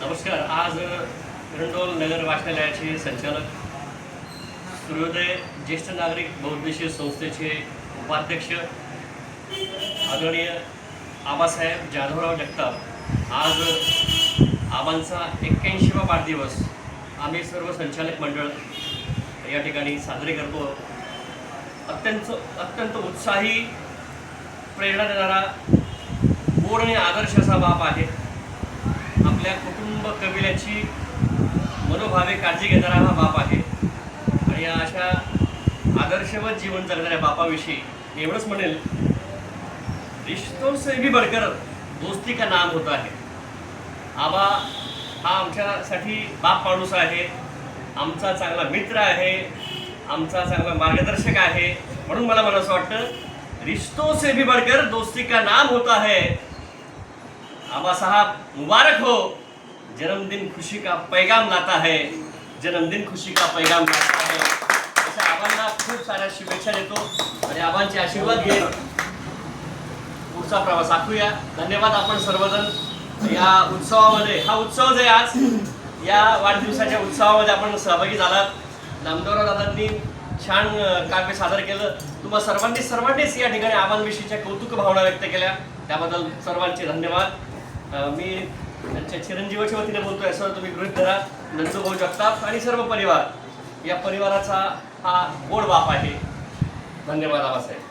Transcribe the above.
नमस्कार आज रंडोल नगर वाचनालयाचे संचालक सूर्योदय ज्येष्ठ नागरिक बहुउद्देशीय संस्थेचे उपाध्यक्ष आदरणीय आबासाहेब जाधवराव जगताप. आज आबांचा एक्क्याऐंशीवा वाढदिवस आम्ही सर्व संचालक मंडळ या ठिकाणी साजरे करतो. अत्यंत अत्यंत उत्साही प्रेरणा देणारा गोड आणि आदर्श असा बाप आहे. व्हावे काळजी घेणारा हा बाप आहे. आणि अशा आदर्शवत जीवन जगणाऱ्या बापाविषयी एवढंच म्हणेल रिश्तों से भी बढ़कर दोस्ती का नाम होता आहे. आबा हा आमच्यासाठी बाप माणूस आहे आमचा चांगला मित्र आहे आमचा चांगला मार्गदर्शक आहे. म्हणून मला मला असं वाटतं रिश्तों से भी बढ़कर दोस्ती का नाम होता है आबा साहब मुबारक हो. जन्मदिन खुशी का पैगाम लाता है जन्मदिन खुशी का पैगाम लाता है। अशा आबांना खूप साऱ्या शुभेच्छा देतो आणि आबांचे आशीर्वाद घेत पुढचा प्रवास आखूया. धन्यवाद आपण सर्वजण. या उत्सवामध्ये हा उत्सव जे आज या वाढदिवसाच्या उत्सवामध्ये आपण सहभागी झालात. नामदेवराव दादांनी छान काव्य सादर केलं. तुम्हा सर्वांनी सर्वांनीच या ठिकाणी आबांविषयीच्या कौतुक भावना व्यक्त केल्या. त्याबद्दल सर्वांचे धन्यवाद. मी त्यांच्या चिरंजीवाच्या वतीने बोलतोय असं तुम्ही गृहित धरा. नंदुभाऊ जगताप आणि सर्व परिवार. या परिवाराचा हा गोड बाप आहे. धन्यवाद आबासाहेब.